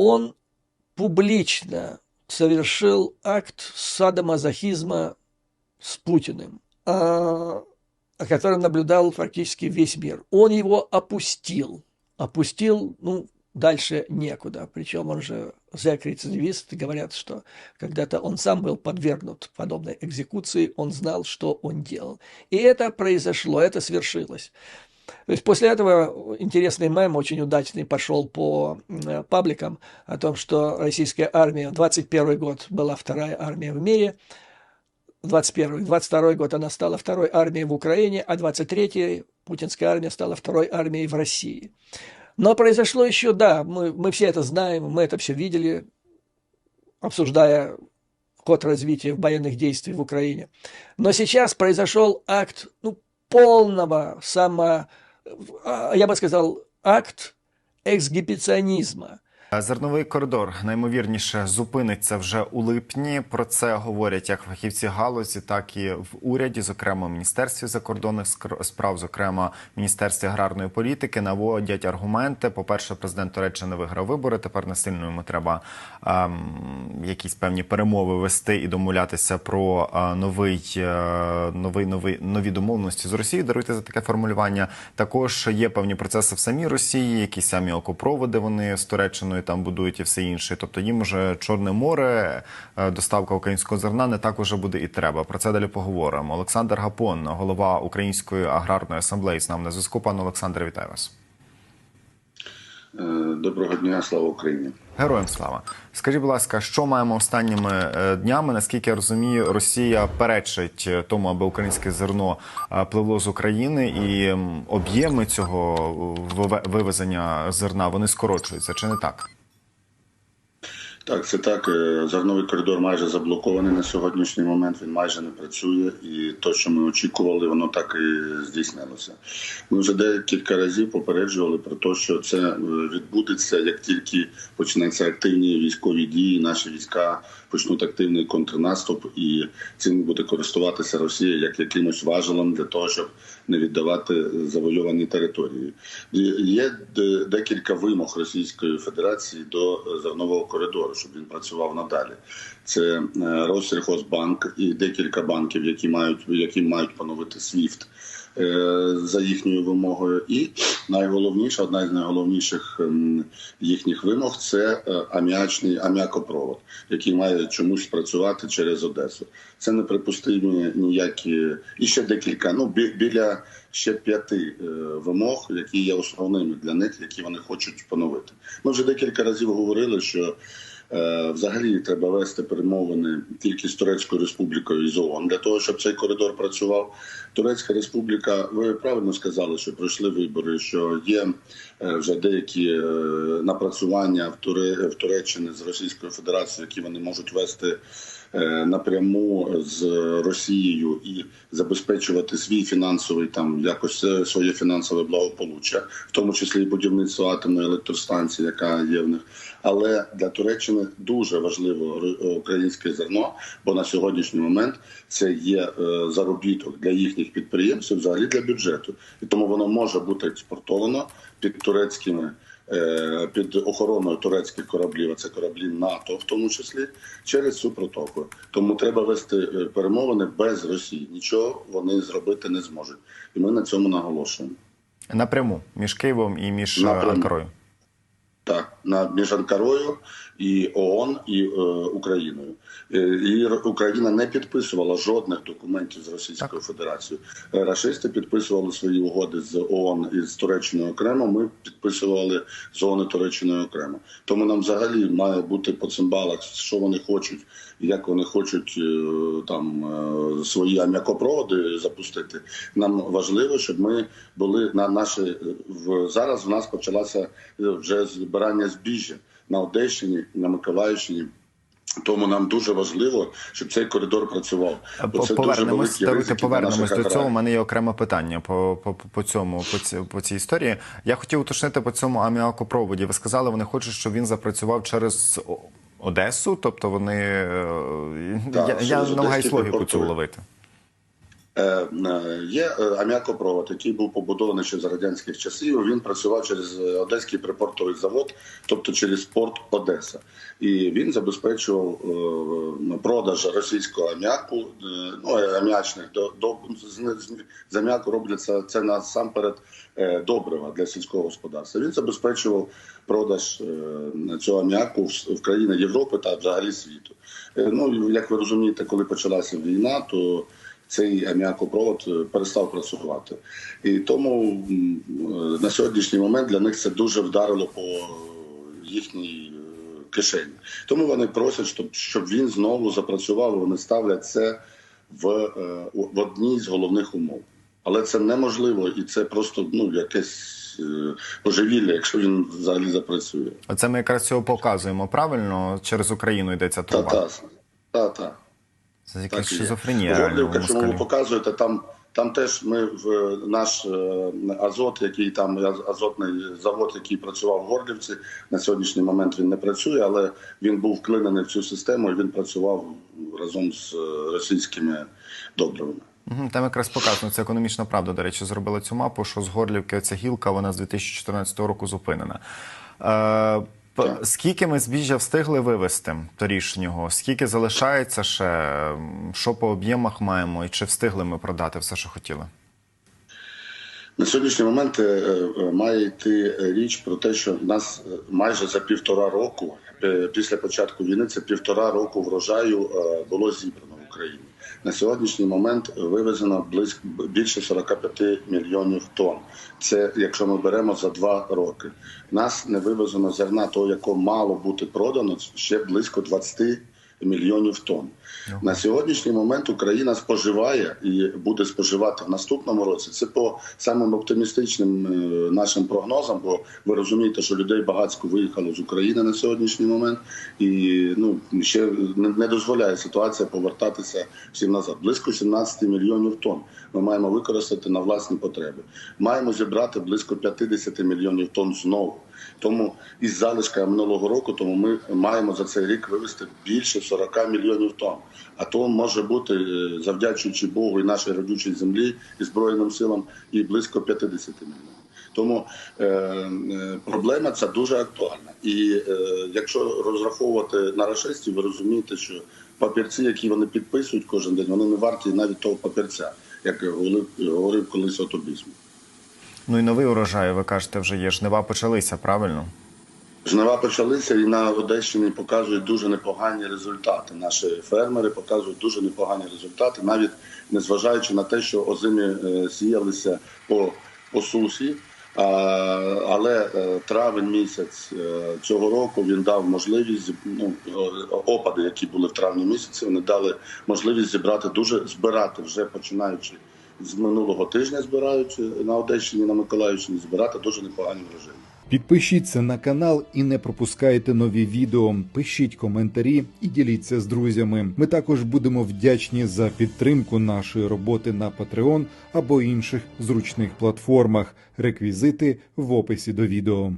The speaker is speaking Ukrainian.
он публично совершил акт садомазохизма с Путиным, а, о котором наблюдал фактически весь мир. Он его опустил. Опустил, ну, дальше некуда. Причем он же зэк-рецидивист, говорят, что когда-то он сам был подвергнут подобной экзекуции, он знал, что он делал. И это произошло, это свершилось. То есть после этого интересный мем, очень удачный, пошел по э, пабликам о том, что российская армия, 21 год была вторая армия в мире, 21 22 год она стала второй армией в Украине, а 23 путинская армия стала второй армией в России. Но произошло еще, да, мы, мы все это знаем, мы это все видели, обсуждая ход развития военных действий в Украине. Но сейчас произошел акт ну, полного само, я бы сказал, акт эксгибиционизма. Зерновий коридор наймовірніше зупиниться вже у липні. Про це говорять як фахівці галузі, так і в уряді, зокрема міністерстві закордонних справ, зокрема міністерстві аграрної політики, наводять аргументи. По перше, президент Туреччини виграв вибори. Тепер насильно йому треба ем, якісь певні перемови вести і домовлятися про е, новий, е, новий, новий нові домовленості з Росією. Даруйте за таке формулювання. Також є певні процеси в самій Росії, якісь самі окопроводи вони з Туреччиною там будують і все інше. Тобто їм вже Чорне море, е, доставка українського зерна не так уже буде і треба. Про це далі поговоримо. Олександр Гапон, голова Української аграрної асамблеї, з нами на зв'язку. Пане Олександре, вітаю вас. Е, Доброго дня, слава Україні. Героям слава. Скажіть, будь ласка, що маємо останніми е, днями? Наскільки я розумію, Росія перечить е, тому, аби українське зерно пливло з України, і об'єми цього виве- вивезення зерна вони скорочуються, чи не так? Так, це так. е, Зерновий коридор майже заблокований на сьогоднішній момент. Він майже не працює, і те, що ми очікували, воно так і здійснилося. Ми вже декілька разів попереджували про те, що це е, відбудеться, як тільки почнуться активні військові дії, наші війська почнуть активний контрнаступ, і цим буде користуватися Росія як якимось важелем для того, щоб не віддавати завойовані території. Є декілька вимог Російської Федерації до е, зернового коридору, щоб він працював надалі. Це е, Россельхозбанк і декілька банків, які мають які мають поновити SWIFT е, за їхньою вимогою. І найголовніше, одна з найголовніших ем, їхніх вимог це е, аміачний аміакопровод, який має чомусь працювати через Одесу. Це неприпустимі ніякі і ще декілька. Ну біля ще п'яти вимог, які є основними для них, які вони хочуть поновити. Ми вже декілька разів говорили, що. Е, Взагалі треба вести перемовини тільки з Турецькою республікою і з ООН для того, щоб цей коридор працював. Турецька республіка, ви правильно сказали, що пройшли вибори, що є е, вже деякі е, напрацювання в Туре в Туреччині з Російською Федерацією, які вони можуть вести напряму з Росією і забезпечувати свій фінансовий там якось е, своє фінансове благополуччя, в тому числі і будівництво атомної електростанції, яка є в них. Але для Туреччини дуже важливо ро- українське зерно, бо на сьогоднішній момент це є е, заробіток для їхніх підприємців, взагалі для бюджету, і тому воно може бути експортовано під турецькими. Е, Під охороною турецьких кораблів, а це кораблі НАТО, в тому числі через цю протоку. Тому треба вести е, перемовини без Росії. Нічого вони зробити не зможуть, і ми на цьому наголошуємо. Напряму між Києвом і між е, Анкарою. Так, на між Анкарою і ООН і е, Україною. Е, і Україна не підписувала жодних документів з Російською Федерацією. Е, Рашисти підписували свої угоди з ООН і з Туреччиною окремо. Ми підписували з ООН і Туреччиною окремо. Тому нам взагалі має бути по цимбалах, що вони хочуть, як вони хочуть е, там свої ам'якопроводи запустити. Нам важливо, щоб ми були на наші в зараз. В нас почалася вже збирання збіжжя на Одещині, на Миколаївщині. Тому нам дуже важливо, щоб цей коридор працював. Бо це дуже Повернемось, великі ризики повернемось до цього. У мене є окреме питання по, по, по цьому, по, ці, по цій історії. Я хотів уточнити по цьому аміакопроводі. Ви сказали, вони хочуть, щоб він запрацював через Одесу, тобто вони е, Так, я, я намагаюсь логіку цю припортовий. Е, е, Є е, аміакопровод, який був побудований ще за радянських часів. Він працював через Одеський припортовий завод, тобто через порт Одеса. І він забезпечував продаж російського аміаку, ну аміачних до, до з, аміаку робляться це насамперед добрива для сільського господарства. Він забезпечував продаж цього аміаку в, країни Європи та взагалі світу. Ну як ви розумієте, коли почалася війна, то цей аміакопровод е, перестав працювати. І тому е, на сьогоднішній момент для них це дуже вдарило по їхній е, кишені. Тому вони просять, щоб, щоб він знову запрацював. Вони ставлять це в, в одній з головних умов. Але це неможливо і це просто ну, якесь божевілля, якщо він взагалі запрацює. Оце ми якраз цього показуємо правильно. Через Україну йдеться труба. та, та, та. Це якась шизофренія. Горлівка, чому ви показуєте, там, там теж ми в наш е, азот, який там азотний завод, який працював в Горлівці, на сьогоднішній момент він не працює, але він був вклинений в цю систему і він працював разом з е, російськими добривами. Там якраз показано, це економічна правда, до речі, зробила цю мапу, що з Горлівки ця гілка, вона з 2014 року зупинена. Так. скільки ми збіжжя встигли вивезти торішнього? Скільки залишається ще? Що по об'ємах маємо? І чи встигли ми продати все, що хотіли? На сьогоднішній момент е, е, має йти річ про те, що в нас е, майже за півтора року, після початку війни, це півтора року врожаю було зібрано в Україні. На сьогоднішній момент вивезено близько більше 45 мільйонів тонн. Це якщо ми беремо за два роки. Нас не вивезено зерна, того, якого мало бути продано, ще близько 20 мільйонів тонн. На сьогоднішній момент Україна споживає і буде споживати в наступному році. Це по самим оптимістичним е, нашим прогнозам, бо ви розумієте, що людей багатсько виїхало з України на сьогоднішній момент, і ну ще не, не дозволяє ситуація повертатися всім назад. Близько 17 мільйонів тонн ми маємо використати на власні потреби. Маємо зібрати близько 50 мільйонів тонн знову. Тому із залишка минулого року, тому ми маємо за цей рік вивести більше 40 мільйонів тонн. А то може бути, е, завдячуючи Богу і нашій родючій землі і Збройним силам, і близько 50 мільйонів. Тому е, е, проблема ця дуже актуальна. І е, якщо розраховувати на рашистів, ви розумієте, що папірці, які вони підписують кожен день, вони не варті навіть того папірця, як говорив, говорив колись Ото Бісмарк. Ну і новий урожай, ви кажете, вже є. Жнива почалися, правильно? Жнива почалися і на Одещині показують дуже непогані результати. Наші фермери показують дуже непогані результати, навіть незважаючи на те, що озимі е, сіялися по, по сусі. Але е, травень місяць е, цього року він дав можливість ну, е, опади, які були в травні місяці, вони дали можливість зібрати дуже збирати вже починаючи з минулого тижня, збираючи на Одещині, на Миколаївщині, збирати дуже непогані врожаї. Підпишіться на канал і не пропускайте нові відео. Пишіть коментарі і діліться з друзями. Ми також будемо вдячні за підтримку нашої роботи на Patreon або інших зручних платформах. Реквізити в описі до відео.